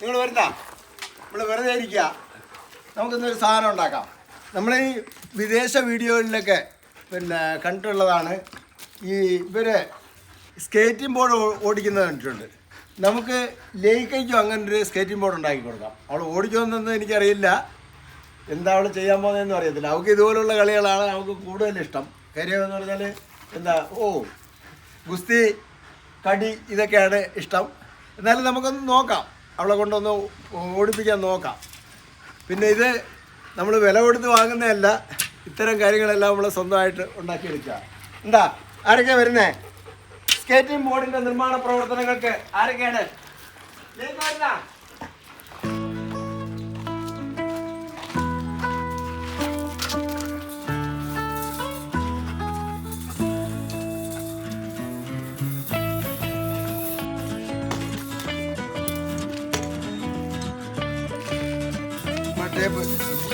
നിങ്ങൾ വരുന്ന? നമ്മൾ വെറുതെ ഇരിക്കുക നമുക്കിന്നൊരു സാധനം ഉണ്ടാക്കാം. നമ്മൾ ഈ വിദേശ വീഡിയോകളിലൊക്കെ പിന്നെ കണ്ടിട്ടുള്ളതാണ്. ഈ ഇവർ സ്കേറ്റിംഗ് ബോർഡ് ഓടിക്കുന്നത് കണ്ടിട്ടുണ്ട്. നമുക്ക് ലേക്കയ്ക്കും അങ്ങനെ ഒരു സ്കേറ്റിംഗ് ബോർഡ് ഉണ്ടാക്കി കൊടുക്കാം. അവൾ ഓടിക്കുമെന്നൊന്നും എനിക്കറിയില്ല. എന്താ അവൾ ചെയ്യാൻ പോകുന്നതെന്ന് അറിയത്തില്ല. അവൾക്ക് ഇതുപോലുള്ള കളികളാണ് അവൾക്ക് കൂടുതൽ ഇഷ്ടം കാര്യം എന്ന് പറഞ്ഞാൽ എന്താ ഓ ഗുസ്തി കടി ഇതൊക്കെയാണ് ഇഷ്ടം. എന്നാലും നമുക്കൊന്ന് നോക്കാം. അവളെ കൊണ്ടൊന്ന് ഓടിപ്പിക്കാൻ നോക്കാം. പിന്നെ ഇത് നമ്മൾ വില കൊടുത്ത് വാങ്ങുന്നതല്ല ഇത്തരം കാര്യങ്ങളെല്ലാം നമ്മൾ സ്വന്തമായിട്ട് ഉണ്ടാക്കിയെടുക്കുക. എന്താ ആരൊക്കെയാണ് വരുന്നേ? സ്കേറ്റിംഗ് ബോർഡിന്റെ നിർമ്മാണ പ്രവർത്തനങ്ങൾക്ക് ആരൊക്കെയാണ്? വരുന്നാ?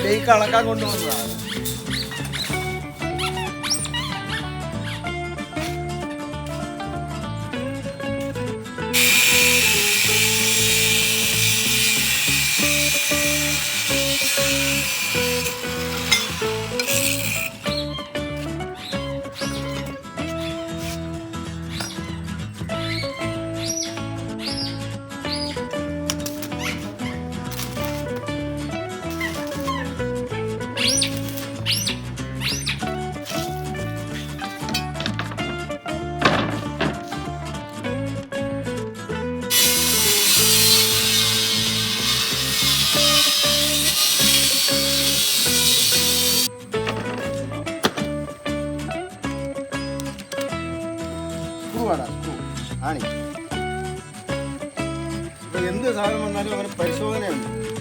ലേക്ക് അളക്കാൻ കൊണ്ടുവന്നതാണ് സാധനം വന്നാലും അങ്ങനെ പരിശോധനയുണ്ട്.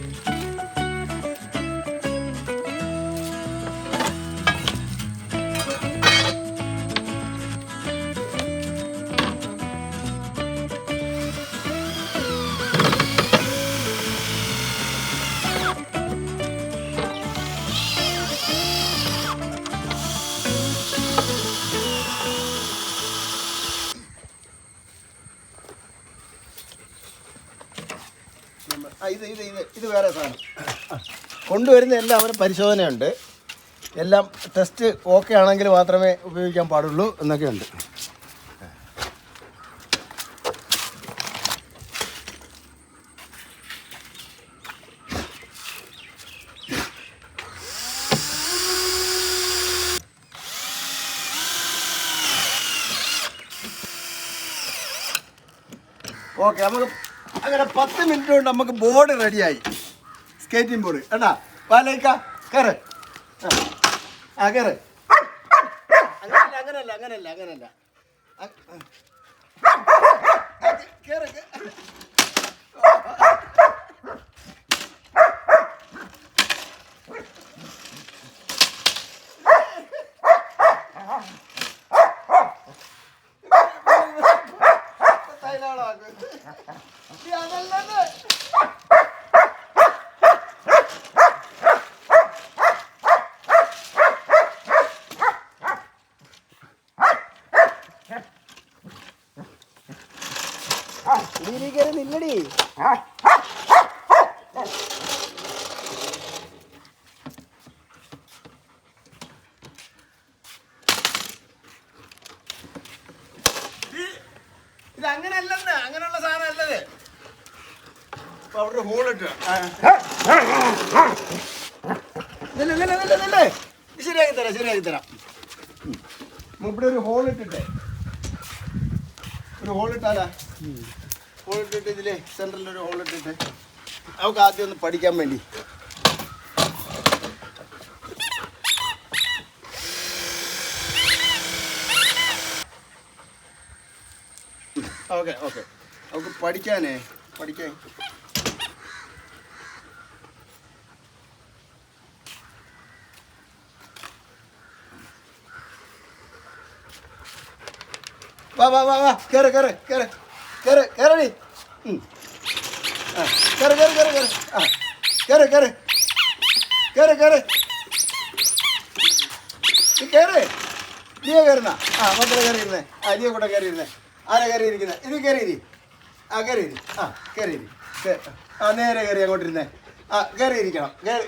ഇത് ഇത് ഇത് ഇത് വേറെ സാധനം. കൊണ്ടുവരുന്ന എല്ലാം അവന് പരിശോധനയുണ്ട്. എല്ലാം ടെസ്റ്റ് ഓക്കെ ആണെങ്കിൽ മാത്രമേ ഉപയോഗിക്കാൻ പാടുള്ളൂ എന്നൊക്കെയുണ്ട് ഓക്കെ നമുക്ക് അങ്ങനെ പത്ത് മിനിറ്റ് കൊണ്ട് നമുക്ക് ബോർഡ് റെഡിയായി സ്കേറ്റിംഗ് ബോർഡ് കേട്ടാ വാലേക്ക കയറ് ആ. കയറ് അങ്ങനല്ല അങ്ങനല്ല അങ്ങനല്ല അങ്ങനല്ല. അ- ഈ അതല്ലത്. കയറി നില്ലടി ശരിയാക്കി തരാം ശരിയാക്കി തരാം. ഇവിടെ ഒരു ഹോൾ ഇട്ടിട്ടെ. ഒരു ഹോൾ ഇട്ടാലാ? ഹോൾ ഇട്ടിട്ട് ഇതിലെ സെൻട്രലിൽ ഒരു ഹോൾ ഇട്ടിട്ട് അവക്ക് ആദ്യം ഒന്ന് പഠിക്കാൻ വേണ്ടി. Okay okay. അവക്ക് പഠിക്കാനേ പഠിക്കാൻ. വാ വാ വാ വാ കയറ് കയറ് കയറ് കയറ് കയറടി. ആ കയറ് കയറ് കയറ് കയറ് ആ കയറ് കയറ് കയറ് കയറ് നീ കയറ് നീയെ കയറുന്ന ആ മക്കളെ കയറിയിരുന്നേ ആ നീയെ കൂടെ കയറിയിരുന്നേ ആരാ കയറിയിരിക്കുന്നത് ആ കയറിയിരി ആ ആ നേരെ കയറി അങ്ങോട്ടിരുന്നേ. ആ കയറിയിരിക്കണം കയറി.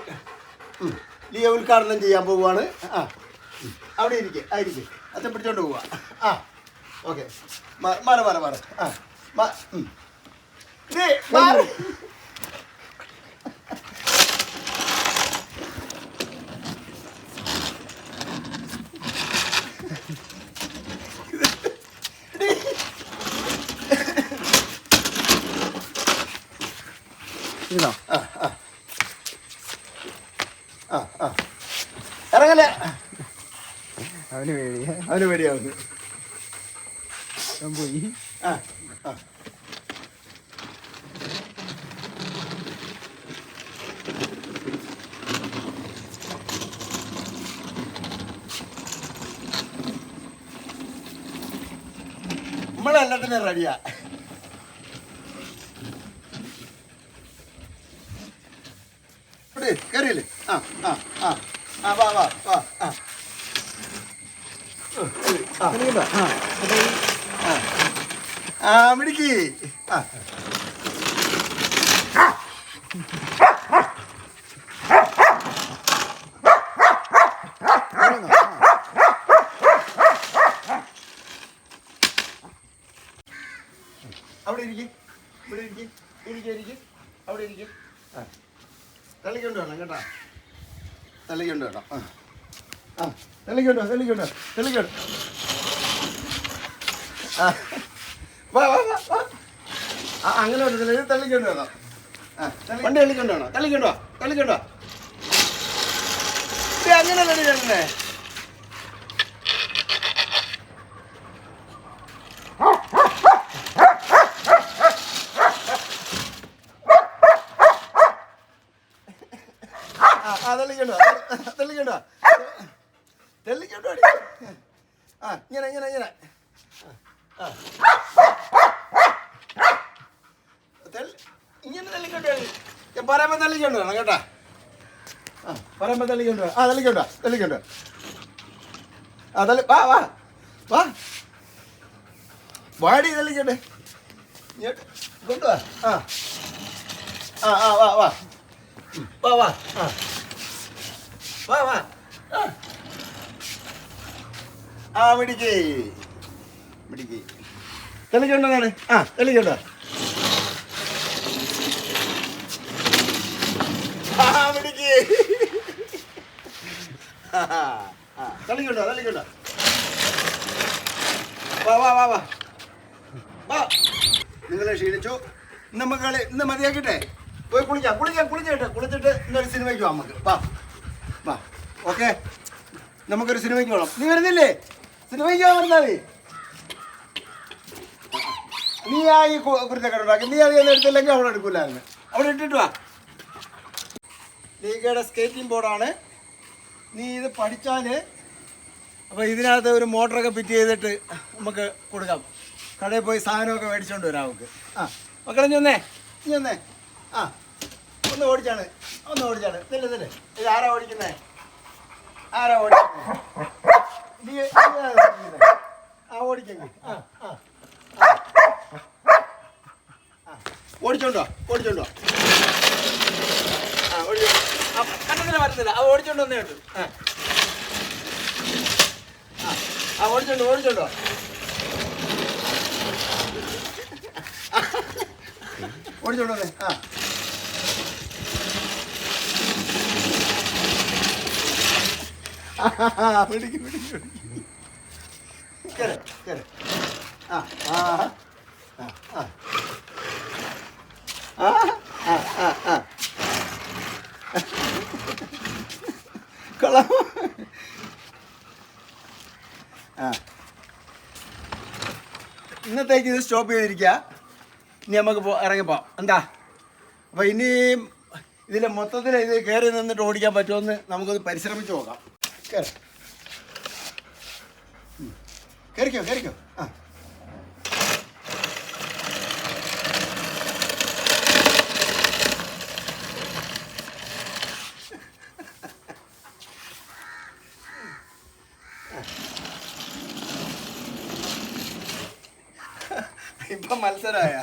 ലിയ ഉദ്ഘാടനം ചെയ്യാൻ പോവുകയാണ്. ആ അവിടെ ഇരിക്കെ ആ ഇരിക്കെ. അച്ഛൻ പിടിച്ചോണ്ട് പോവുക. ആ. ഓക്കെ മാറ മാറ മാറ. ആ. ഇരുന്നോ ആ ആ. ആ ആ. ഇറങ്ങല്ലേ? അവന് പേടിയാ. അവന് പേടിയാവുന്നു അവൻ പോയി ആ ആ. നമ്മളെല്ലാത്തിനും റെഡിയാ കയറിയില്ലേ ആ ആ ആ. ആ വാ വാ വാ ആ. ആ. ആ മിടുക്കി. അവിടെ ഇരിക്കും. ഇവിടെ ഇരിക്കും. ഇരിക്കും ഇരിക്കും. അവിടെ ഇരിക്കും. ആ. തള്ളിക്കൊണ്ട് വേണം കേട്ടോ. തള്ളിക്കൊണ്ട് വേണം ആ. ആ. തള്ളിക്കൊണ്ട് വാ, തള്ളിക്കൊണ്ട് ആ. വാ വാ വാ ആ അങ്ങനെ പറ്റത്തില്ല ഇത് തള്ളിക്കൊണ്ട് വേണം ആ വണ്ടി തള്ളിക്കൊണ്ട് വേണം തള്ളിക്കൊണ്ട് വാ തള്ളിക്കൊണ്ട് വാ. അങ്ങനെ ആ തള്ളിക്കണ്ടോ തള്ളിക്കണ്ടോ തള്ളിക്കണ്ടോ ആ ഇങ്ങനെ ഇങ്ങനെ ഇങ്ങനെ. ആ, ആ. തള്ളി- ഇങ്ങനെ തള്ളിക്കണ്ടോ ആ പറയുമ്പോൾ തള്ളിക്കൊണ്ട് ആ ആ തള്ളി വാ വാ ആ ആ ആ വാ വാ വാ വാ ആ വാ വാ ആ. മിടിക്കേ. മിടിക്കേ. തെളിക്കണ്ടോന്നാണ് ആ തെളിക്കണ്ടോ ആ തെളിക്കണ്ടോ തെളിക്കണ്ടോ വാ വാ വാ വാ. നിങ്ങളെ ക്ഷീണിച്ചു. നമുക്ക് കളി ഇന്ന് മതിയാക്കിട്ടെ? പോയി കുളിക്കാം കുളിക്കാം കുളിച്ചിട്ട് കുളിച്ചിട്ട് ഇന്നൊരു സിനിമയ്ക്ക് പോവാം നമുക്ക്. വാ വാ. ഓക്കെ? നമുക്കൊരു സിനിമയ്ക്ക് പോകണം നീ വരുന്നില്ലേ? സിനിമയ്ക്ക് പോകാൻ വരുന്നാൽ മതി നീ ആ ഈ കുരുത്തക്കട ഉണ്ടാക്കി നീ അത് എടുത്തില്ലെങ്കിൽ അവിടെ എടുക്കൂലായിരുന്നു. അവിടെ ഇട്ടിട്ട് വാ. ലീഗയുടെ സ്കേറ്റിംഗ് ബോർഡാണ്. നീ ഇത് പഠിച്ചാൽ അപ്പോൾ ഇതിനകത്ത് ഒരു മോട്ടറൊക്കെ ഫിറ്റ് ചെയ്തിട്ട് നമുക്ക് കൊടുക്കാം. കടയിൽ പോയി സാധനമൊക്കെ മേടിച്ചുകൊണ്ട് വരാം നമുക്ക്. ആ മക്കളെ ഇനി വന്നേ. ആ ഒന്ന് ഓടിച്ചാണ്. ഒന്ന് ഓടിച്ചാണ്. ഇതല്ലേ ഇതല്ലേ ഇത് ആരാ ഓടിക്കുന്നേ? ആരാ ഓടിക്കുന്നത്? ആ ഓടിക്കെങ്കിൽ ആ. ആ. ഓടിച്ചോണ്ടോ ഓടിച്ചോണ്ടോ ആ ഓടിച്ചോ ആ കണ്ടത്തില്ല വരുന്നില്ല ആ ഓടിച്ചോണ്ട് വന്നേ ഉണ്ട് ആ. ഓടിച്ചോണ്ടോ ഓടിച്ചോണ്ട് ഓടിച്ചോണ്ടോ വന്നേ. ആ. പിടിക്ക് പിടിക്ക് പിടിക്ക്. ആ ആ ആ ആ ആ ആ ആ ആ കൊള്ളാം ആ. ഇന്നത്തേക്ക് ഇത് സ്റ്റോപ്പ് ചെയ്തിരിക്കുക. ഇനി നമുക്ക് ഇറങ്ങിപ്പോവാം എന്താ? അപ്പോൾ ഇനി ഇതിൽ മൊത്തത്തിൽ ഇത് കയറി നിന്നിട്ട് ഓടിക്കാൻ പറ്റുമെന്ന് നമുക്കൊന്ന് പരിശ്രമിച്ച് നോക്കാം. കയറി. കയറിക്കോ കയറിക്കോ ആ. മത്സരമായ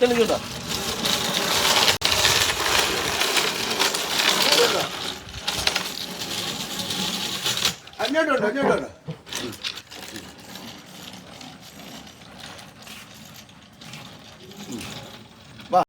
തെളിഞ്ഞുണ്ടോ അങ്ങോട്ടുണ്ടോ അങ്ങോട്ടുണ്ടോ